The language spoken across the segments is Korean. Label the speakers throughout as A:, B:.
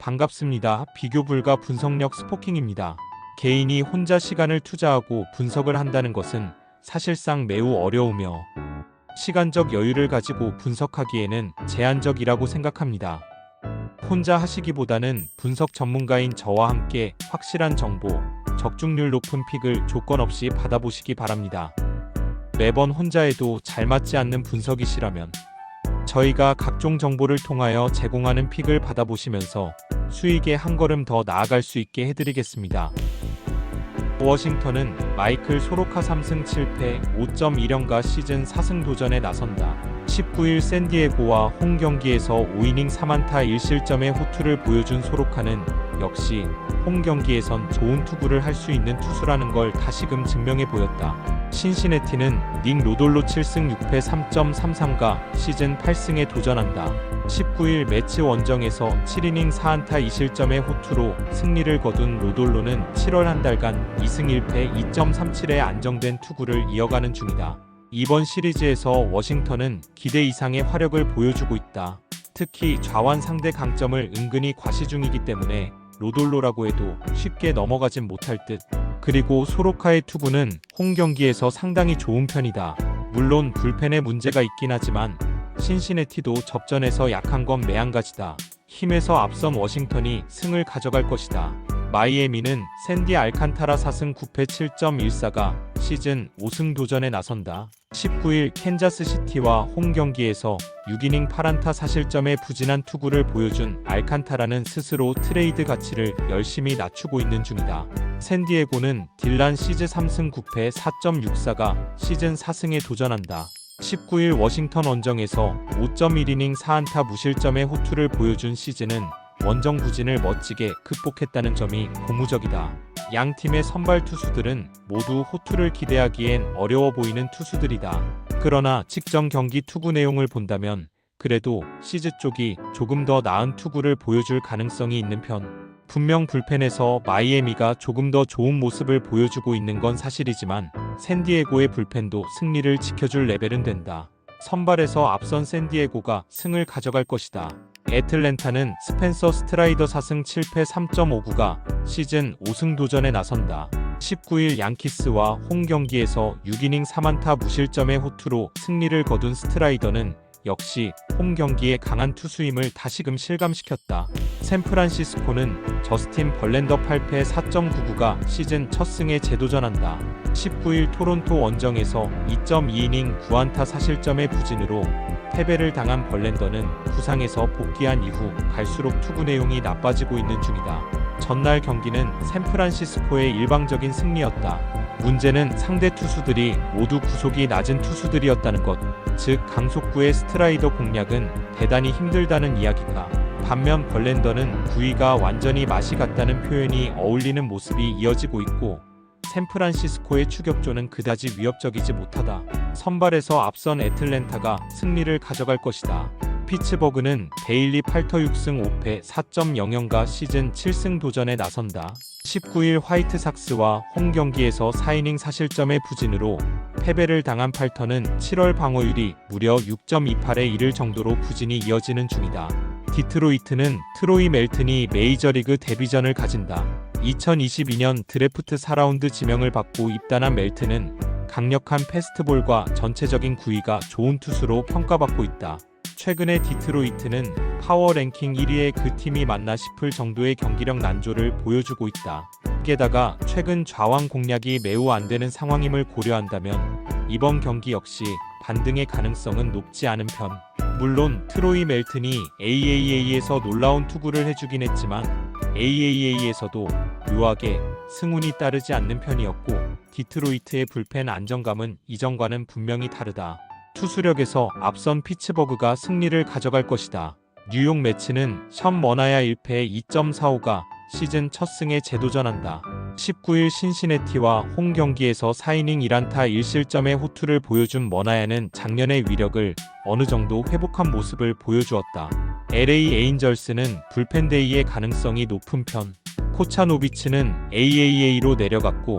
A: 반갑습니다. 비교 불가 분석력 스포킹입니다. 개인이 혼자 시간을 투자하고 분석을 한다는 것은 사실상 매우 어려우며 시간적 여유를 가지고 분석하기에는 제한적이라고 생각합니다. 혼자 하시기보다는 분석 전문가인 저와 함께 확실한 정보, 적중률 높은 픽을 조건 없이 받아보시기 바랍니다. 매번 혼자 해도 잘 맞지 않는 분석이시라면 저희가 각종 정보를 통하여 제공하는 픽을 받아보시면서 수익에 한 걸음 더 나아갈 수 있게 해드리겠습니다. 워싱턴은 마이클 소로카 3승 7패 5.1연가 시즌 4승 도전에 나선다. 19일 샌디에고와 홈 경기에서 5이닝 3안타 1실점의 호투를 보여준 소로카는 역시 홈 경기에선 좋은 투구를 할 수 있는 투수라는 걸 다시금 증명해 보였다. 신시내티는 닉 로돌로 7승 6패 3.33가 시즌 8승에 도전한다. 19일 매치 원정에서 7이닝 4안타 2실점의 호투로 승리를 거둔 로돌로는 7월 한 달간 2승 1패 2.37의 안정된 투구를 이어가는 중이다. 이번 시리즈에서 워싱턴은 기대 이상의 화력을 보여주고 있다. 특히 좌완 상대 강점을 은근히 과시 중이기 때문에 로돌로라고 해도 쉽게 넘어가진 못할 듯. 그리고 소로카의 투구는 홈 경기에서 상당히 좋은 편이다. 물론 불펜에 문제가 있긴 하지만 신시내티도 접전에서 약한 건 매한가지다. 힘에서 앞선 워싱턴이 승을 가져갈 것이다. 마이애미는 샌디 알칸타라 4승 9패 7.14가 시즌 5승 도전에 나선다. 19일 캔자스 시티와 홈 경기에서 6이닝 8안타 4실점의 부진한 투구를 보여준 알칸타라는 스스로 트레이드 가치를 열심히 낮추고 있는 중이다. 샌디에고는 딜란 시즈 3승 9패 4.64가 시즌 4승에 도전한다. 19일 워싱턴 원정에서 5.1이닝 4안타 무실점의 호투를 보여준 시즌은 원정 부진을 멋지게 극복했다는 점이 고무적이다. 양 팀의 선발 투수들은 모두 호투를 기대하기엔 어려워 보이는 투수들이다. 그러나 직전 경기 투구 내용을 본다면 그래도 시즈 쪽이 조금 더 나은 투구를 보여줄 가능성이 있는 편. 분명 불펜에서 마이애미가 조금 더 좋은 모습을 보여주고 있는 건 사실이지만 샌디에고의 불펜도 승리를 지켜줄 레벨은 된다. 선발에서 앞선 샌디에고가 승을 가져갈 것이다. 애틀랜타는 스펜서 스트라이더 4승 7패 3.59가 시즌 5승 도전에 나선다. 19일 양키스와 홈 경기에서 6이닝 3안타 무실점의 호투로 승리를 거둔 스트라이더는 역시 홈 경기에 강한 투수임을 다시금 실감시켰다. 샌프란시스코는 저스틴 벌렌더 8패 4.99가 시즌 첫 승에 재도전한다. 19일 토론토 원정에서 2.2이닝 9안타 4실점의 부진으로 패배를 당한 벌렌더는 부상에서 복귀한 이후 갈수록 투구 내용이 나빠지고 있는 중이다. 전날 경기는 샌프란시스코의 일방적인 승리였다. 문제는 상대 투수들이 모두 구속이 낮은 투수들이었다는 것, 즉 강속구의 스트라이더 공략은 대단히 힘들다는 이야기다. 반면 벌렌더는 구위가 완전히 맛이 갔다는 표현이 어울리는 모습이 이어지고 있고 샌프란시스코의 추격조는 그다지 위협적이지 못하다. 선발에서 앞선 애틀랜타가 승리를 가져갈 것이다. 피츠버그는 데일리 8터 6승 5패 4.00가 시즌 7승 도전에 나선다. 19일 화이트삭스와 홈 경기에서 4이닝 사실점의 부진으로 패배를 당한 팔터는 7월 방어율이 무려 6.28에 이를 정도로 부진이 이어지는 중이다. 디트로이트는 트로이 멜튼이 메이저리그 데뷔전을 가진다. 2022년 드래프트 4라운드 지명을 받고 입단한 멜튼은 강력한 패스트볼과 전체적인 구위가 좋은 투수로 평가받고 있다. 최근에 디트로이트는 파워 랭킹 1위의 그 팀이 맞나 싶을 정도의 경기력 난조를 보여주고 있다. 게다가 최근 좌왕 공략이 매우 안 되는 상황임을 고려한다면 이번 경기 역시 반등의 가능성은 높지 않은 편. 물론 트로이 멜튼이 AAA에서 놀라운 투구를 해주긴 했지만 AAA에서도 묘하게 승운이 따르지 않는 편이었고 디트로이트의 불펜 안정감은 이전과는 분명히 다르다. 투수력에서 앞선 피츠버그가 승리를 가져갈 것이다. 뉴욕 매치는 션 머나야 1패 2.45가 시즌 첫 승에 재도전한다. 19일 신시내티와 홈 경기에서 4이닝 1안타 1실점의 호투를 보여준 머나야는 작년의 위력을 어느 정도 회복한 모습을 보여주었다. LA 에인절스는 불펜데이의 가능성이 높은 편. 코차노비치는 AAA로 내려갔고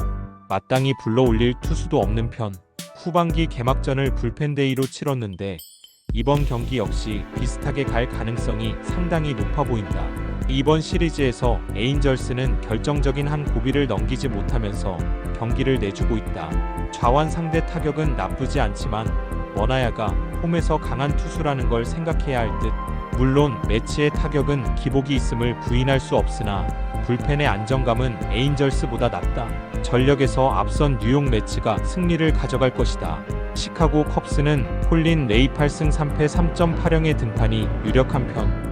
A: 마땅히 불러올릴 투수도 없는 편. 후반기 개막전을 불펜데이로 치렀는데 이번 경기 역시 비슷하게 갈 가능성이 상당히 높아 보인다. 이번 시리즈에서 에인절스는 결정적인 한 고비를 넘기지 못하면서 경기를 내주고 있다. 좌완 상대 타격은 나쁘지 않지만 원아야가 홈에서 강한 투수라는 걸 생각해야 할 듯. 물론 매치의 타격은 기복이 있음을 부인할 수 없으나 불펜의 안정감은 에인절스보다 낫다. 전력에서 앞선 뉴욕 매치가 승리를 가져갈 것이다. 시카고 컵스는 콜린 레이 8승 3패 3.8형의 등판이 유력한 편.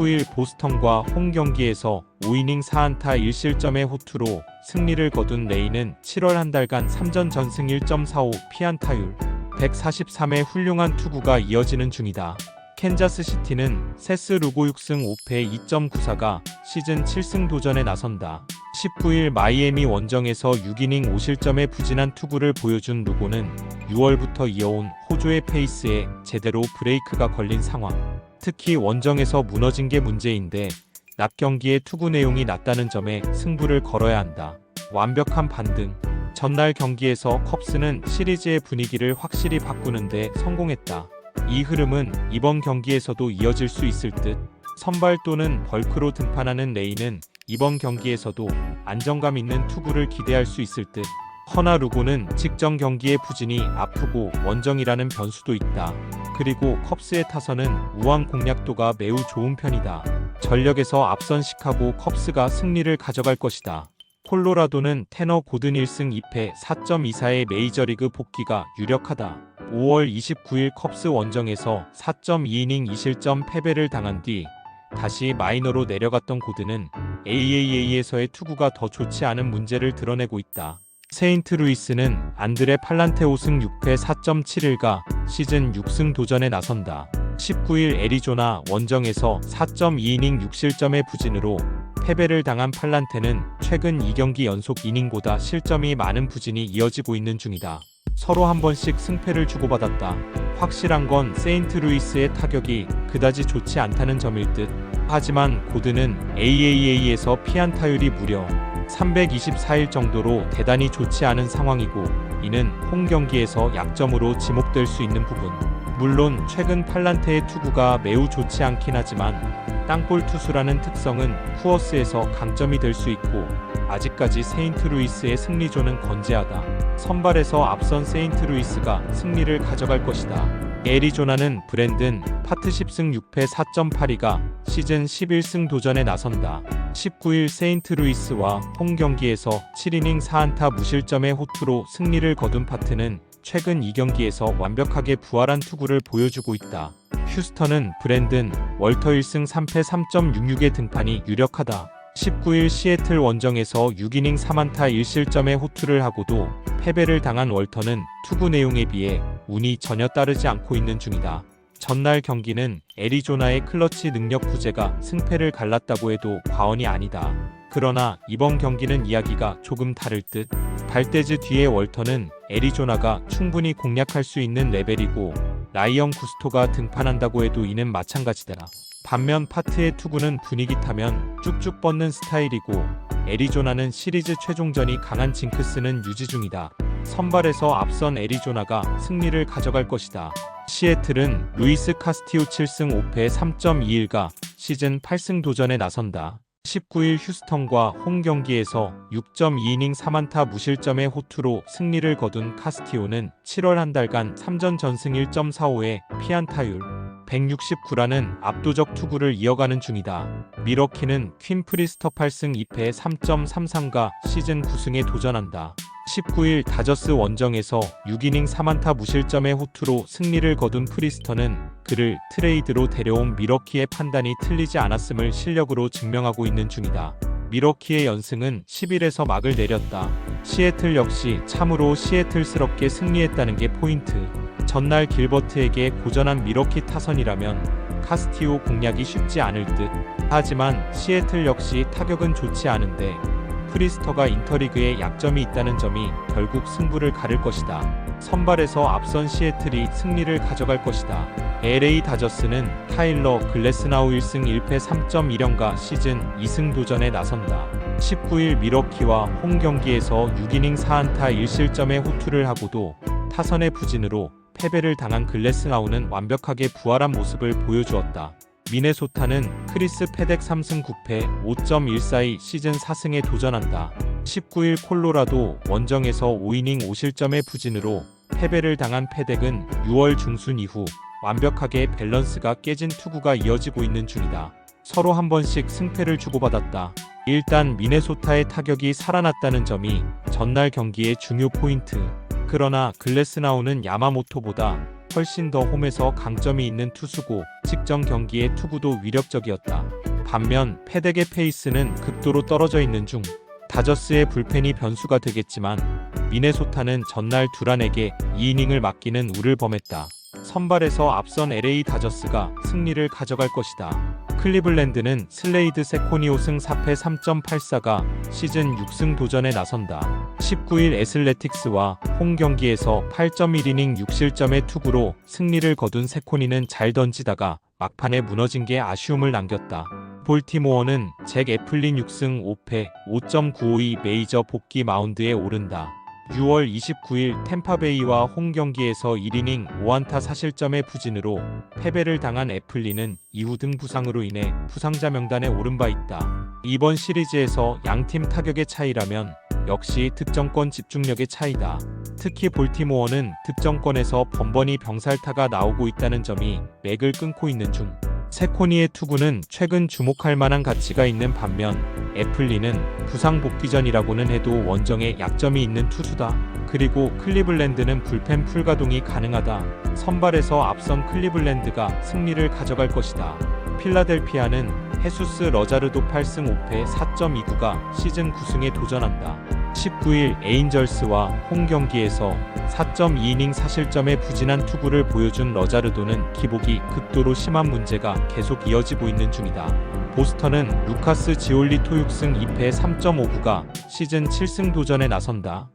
A: 19일 보스턴과 홈 경기에서 5이닝 4안타 1실점의 호투로 승리를 거둔 레이는 7월 한 달간 3전 전승 1.45 피안타율 143의 훌륭한 투구가 이어지는 중이다. 캔자스 시티는 세스 루고 6승 5패 2.94가 시즌 7승 도전에 나선다. 19일 마이애미 원정에서 6이닝 5실점의 부진한 투구를 보여준 루고는 6월부터 이어온 호조의 페이스에 제대로 브레이크가 걸린 상황. 특히 원정에서 무너진 게 문제인데 낮 경기의 투구 내용이 낮다는 점에 승부를 걸어야 한다. 완벽한 반등. 전날 경기에서 컵스는 시리즈의 분위기를 확실히 바꾸는데 성공했다. 이 흐름은 이번 경기에서도 이어질 수 있을 듯. 선발 또는 벌크로 등판하는 레이는 이번 경기에서도 안정감 있는 투구를 기대할 수 있을 듯. 허나 루고는 직전 경기의 부진이 아프고 원정이라는 변수도 있다. 그리고 컵스의 타선은 우왕 공략도가 매우 좋은 편이다. 전력에서 앞선 시카고 컵스가 승리를 가져갈 것이다. 콜로라도는 테너 고든 1승 2패 4.24의 메이저리그 복귀가 유력하다. 5월 29일 컵스 원정에서 4.2이닝 2실점 패배를 당한 뒤 다시 마이너로 내려갔던 고든은 AAA에서의 투구가 더 좋지 않은 문제를 드러내고 있다. 세인트 루이스는 안드레 팔란테 5승 6패 4.71가 시즌 6승 도전에 나선다. 19일 애리조나 원정에서 4.2이닝 6실점의 부진으로 패배를 당한 팔란테는 최근 2경기 연속 이닝보다 실점이 많은 부진이 이어지고 있는 중이다. 서로 한 번씩 승패를 주고받았다. 확실한 건 세인트루이스의 타격이 그다지 좋지 않다는 점일 듯. 하지만 고드는 AAA에서 피안 타율이 무려 324일 정도로 대단히 좋지 않은 상황이고 이는 홈 경기에서 약점으로 지목될 수 있는 부분. 물론 최근 팔란테의 투구가 매우 좋지 않긴 하지만 땅볼 투수라는 특성은 쿠어스에서 강점이 될 수 있고 아직까지 세인트루이스의 승리조는 건재하다. 선발에서 앞선 세인트루이스가 승리를 가져갈 것이다. 애리조나는 브랜든 파트 10승 6패 4.82가 시즌 11승 도전에 나선다. 19일 세인트루이스와 홈 경기에서 7이닝 4안타 무실점의 호투로 승리를 거둔 파트는 최근 2경기에서 완벽하게 부활한 투구를 보여주고 있다. 휴스턴은 브랜든 월터 1승 3패 3.66의 등판이 유력하다. 19일 시애틀 원정에서 6이닝 3안타 1실점의 호투를 하고도 패배를 당한 월터는 투구 내용에 비해 운이 전혀 따르지 않고 있는 중이다. 전날 경기는 애리조나의 클러치 능력 부재가 승패를 갈랐다고 해도 과언이 아니다. 그러나 이번 경기는 이야기가 조금 다를 듯. 발대즈 뒤에 월터는 애리조나가 충분히 공략할 수 있는 레벨이고 라이언 구스토가 등판한다고 해도 이는 마찬가지더라. 반면 파트의 투구는 분위기 타면 쭉쭉 뻗는 스타일이고 애리조나는 시리즈 최종전이 강한 징크스는 유지 중이다. 선발에서 앞선 애리조나가 승리를 가져갈 것이다. 시애틀은 루이스 카스티오 7승 5패 3.21가 시즌 8승 도전에 나선다. 19일 휴스턴과 홈 경기에서 6.2이닝 3안타 무실점의 호투로 승리를 거둔 카스티오는 7월 한 달간 3전 전승 1.45의 피안타율 169라는 압도적 투구를 이어가는 중이다. 미러키는 퀸 프리스터 8승 2패 3.33가 시즌 9승에 도전한다. 19일 다저스 원정에서 6이닝 3안타 무실점의 호투로 승리를 거둔 프리스터는 그를 트레이드로 데려온 미러키의 판단이 틀리지 않았음을 실력으로 증명하고 있는 중이다. 미러키의 연승은 10일에서 막을 내렸다. 시애틀 역시 참으로 시애틀스럽게 승리했다는 게 포인트. 전날 길버트에게 고전한 미러키 타선이라면 카스티오 공략이 쉽지 않을 듯. 하지만 시애틀 역시 타격은 좋지 않은데 프리스터가 인터리그에 약점이 있다는 점이 결국 승부를 가를 것이다. 선발에서 앞선 시애틀이 승리를 가져갈 것이다. LA 다저스는 타일러 글래스나우 1승 1패 3.1형과 시즌 2승 도전에 나선다. 19일 미러키와 홈 경기에서 6이닝 4안타 1실점의 호투를 하고도 타선의 부진으로 패배를 당한 글래스나우는 완벽하게 부활한 모습을 보여주었다. 미네소타는 크리스 페덱 3승 9패 5.142 시즌 4승에 도전한다. 19일 콜로라도 원정에서 5이닝 5실점의 부진으로 패배를 당한 페덱은 6월 중순 이후 완벽하게 밸런스가 깨진 투구가 이어지고 있는 중이다. 서로 한 번씩 승패를 주고받았다. 일단 미네소타의 타격이 살아났다는 점이 전날 경기의 중요 포인트. 그러나 글래스나우는 야마모토보다 훨씬 더 홈에서 강점이 있는 투수고 직전 경기의 투구도 위력적이었다. 반면 패덱의 페이스는 극도로 떨어져 있는 중 다저스의 불펜이 변수가 되겠지만 미네소타는 전날 두란에게 2이닝을 맡기는 우를 범했다. 선발에서 앞선 LA 다저스가 승리를 가져갈 것이다. 클리블랜드는 슬레이드 세코니 5승 4패 3.84가 시즌 6승 도전에 나선다. 19일 애슬레틱스와 홈 경기에서 8.1이닝 6실점의 투구로 승리를 거둔 세코니는 잘 던지다가 막판에 무너진 게 아쉬움을 남겼다. 볼티모어는 잭 애플린 6승 5패 5.952 메이저 복귀 마운드에 오른다. 6월 29일 템파베이와 홈 경기에서 1이닝 5안타 사실점의 부진으로 패배를 당한 애플리는 이후 등 부상으로 인해 부상자 명단에 오른 바 있다. 이번 시리즈에서 양팀 타격의 차이라면 역시 득점권 집중력의 차이다. 특히 볼티모어는 득점권에서 번번이 병살타가 나오고 있다는 점이 맥을 끊고 있는 중. 세코니의 투구는 최근 주목할 만한 가치가 있는 반면 애플리는 부상 복귀 전이라고는 해도 원정에 약점이 있는 투수다. 그리고 클리블랜드는 불펜 풀가동이 가능하다. 선발에서 앞선 클리블랜드가 승리를 가져갈 것이다. 필라델피아는 헤수스 러자르도 8승 5패 4.29가 시즌 9승에 도전한다. 19일 에인절스와 홈 경기에서 4.2이닝 사실점의 부진한 투구를 보여준 러자르도는 기복이 극도로 심한 문제가 계속 이어지고 있는 중이다. 보스턴은 루카스 지올리토 6승 2패 3.59가 시즌 7승 도전에 나선다.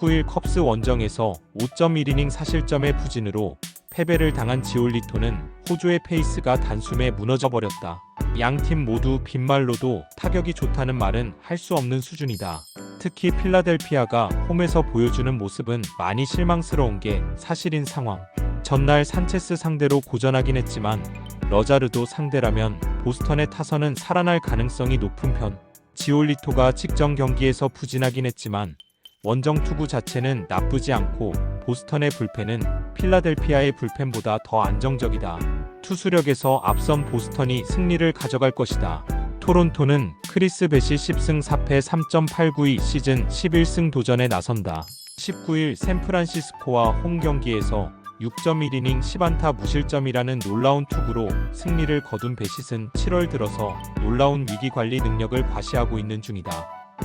A: 19일 컵스 원정에서 5.1이닝 사실점의 부진으로 패배를 당한 지올리토는 호주의 페이스가 단숨에 무너져 버렸다. 양 팀 모두 빈말로도 타격이 좋다는 말은 할 수 없는 수준이다. 특히 필라델피아가 홈에서 보여주는 모습은 많이 실망스러운 게 사실인 상황. 전날 산체스 상대로 고전하긴 했지만 러자르도 상대라면 보스턴의 타선은 살아날 가능성이 높은 편. 지올리토가 직전 경기에서 부진하긴 했지만 원정 투구 자체는 나쁘지 않고 보스턴의 불펜은 필라델피아의 불펜보다 더 안정적이다. 투수력에서 앞선 보스턴이 승리를 가져갈 것이다. 토론토는 크리스 베시 10승 4패 3.892 시즌 11승 도전에 나선다. 19일 샌프란시스코와 홈 경기에서 6.1이닝 10안타 무실점이라는 놀라운 투구로 승리를 거둔 베시는 7월 들어서 놀라운 위기 관리 능력을 과시하고 있는 중이다.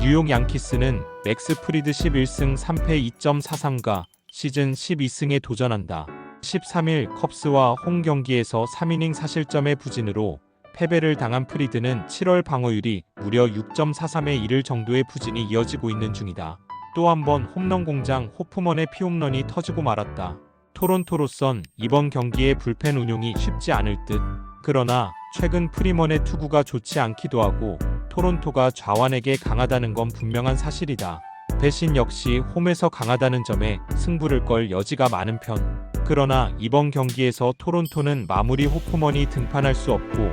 A: 뉴욕 양키스는 맥스 프리드 11승 3패 2.43가 시즌 12승에 도전한다. 13일 컵스와 홈 경기에서 3이닝 사실점의 부진으로 패배를 당한 프리드는 7월 방어율이 무려 6.43에 이를 정도의 부진이 이어지고 있는 중이다. 또 한 번 홈런 공장 호프먼의 피홈런이 터지고 말았다. 토론토로선 이번 경기의 불펜 운용이 쉽지 않을 듯. 그러나 최근 프리먼의 투구가 좋지 않기도 하고 토론토가 좌완에게 강하다는 건 분명한 사실이다. 대신 역시 홈에서 강하다는 점에 승부를 걸 여지가 많은 편. 그러나 이번 경기에서 토론토는 마무리 호프먼이 등판할 수 없고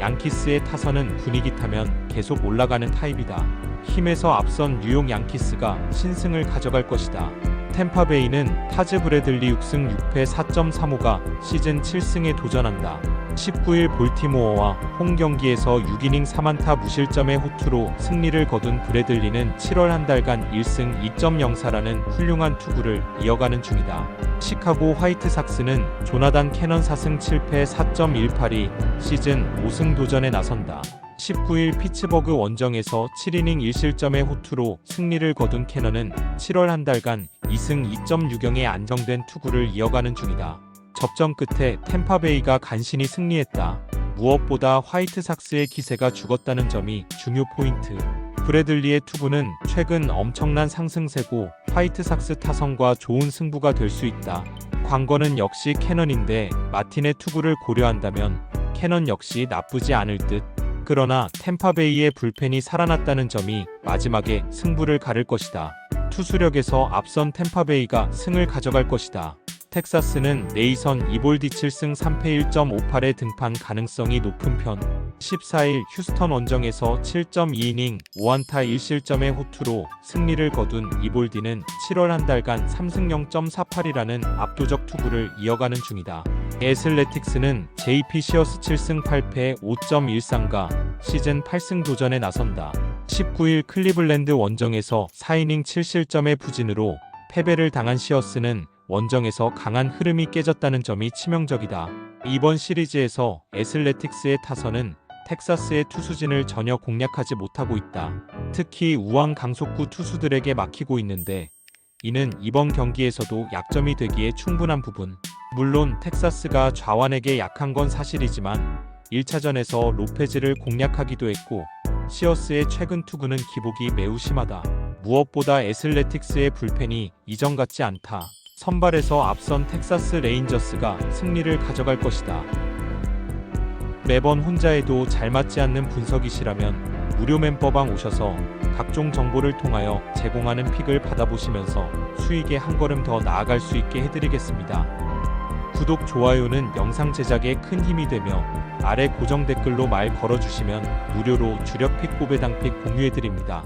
A: 양키스의 타선은 분위기 타면 계속 올라가는 타입이다. 힘에서 앞선 뉴욕 양키스가 신승을 가져갈 것이다. 템파베이는 타즈 브래들리 6승 6패 4.35가 시즌 7승에 도전한다. 19일 볼티모어와 홈 경기에서 6이닝 3안타 무실점의 호투로 승리를 거둔 브래들리는 7월 한 달간 1승 2.04라는 훌륭한 투구를 이어가는 중이다. 시카고 화이트삭스는 조나단 캐넌 4승 7패 4.18이 시즌 5승 도전에 나선다. 19일 피츠버그 원정에서 7이닝 1실점의 호투로 승리를 거둔 캐넌은 7월 한 달간 2승 2.6경의 안정된 투구를 이어가는 중이다. 접전 끝에 템파베이가 간신히 승리했다. 무엇보다 화이트삭스의 기세가 죽었다는 점이 중요 포인트. 브래들리의 투구는 최근 엄청난 상승세고 화이트삭스 타선과 좋은 승부가 될 수 있다. 관건은 역시 캐넌인데 마틴의 투구를 고려한다면 캐넌 역시 나쁘지 않을 듯. 그러나 템파베이의 불펜이 살아났다는 점이 마지막에 승부를 가를 것이다. 투수력에서 앞선 템파베이가 승을 가져갈 것이다. 텍사스는 네이선 이볼디 7승 3패 1.58의 등판 가능성이 높은 편. 14일 휴스턴 원정에서 7.2이닝 5안타 1실점의 호투로 승리를 거둔 이볼디는 7월 한 달간 3승 0.48이라는 압도적 투구를 이어가는 중이다. 애슬레틱스는 JP 시어스 7승 8패 5.13가 시즌 8승 도전에 나선다. 19일 클리블랜드 원정에서 4이닝 7실점의 부진으로 패배를 당한 시어스는 원정에서 강한 흐름이 깨졌다는 점이 치명적이다. 이번 시리즈에서 애슬레틱스의 타선은 텍사스의 투수진을 전혀 공략하지 못하고 있다. 특히 우왕 강속구 투수들에게 막히고 있는데 이는 이번 경기에서도 약점이 되기에 충분한 부분. 물론 텍사스가 좌완에게 약한 건 사실이지만 1차전에서 로페즈를 공략하기도 했고 시어스의 최근 투구는 기복이 매우 심하다. 무엇보다 애슬레틱스의 불펜이 이전 같지 않다. 선발에서 앞선 텍사스 레인저스가 승리를 가져갈 것이다. 매번 혼자 해도 잘 맞지 않는 분석이시라면 무료 멤버방 오셔서 각종 정보를 통하여 제공하는 픽을 받아보시면서 수익에 한 걸음 더 나아갈 수 있게 해드리겠습니다. 구독, 좋아요는 영상 제작에 큰 힘이 되며 아래 고정 댓글로 말 걸어주시면 무료로 주력 픽 고배당 픽 공유해드립니다.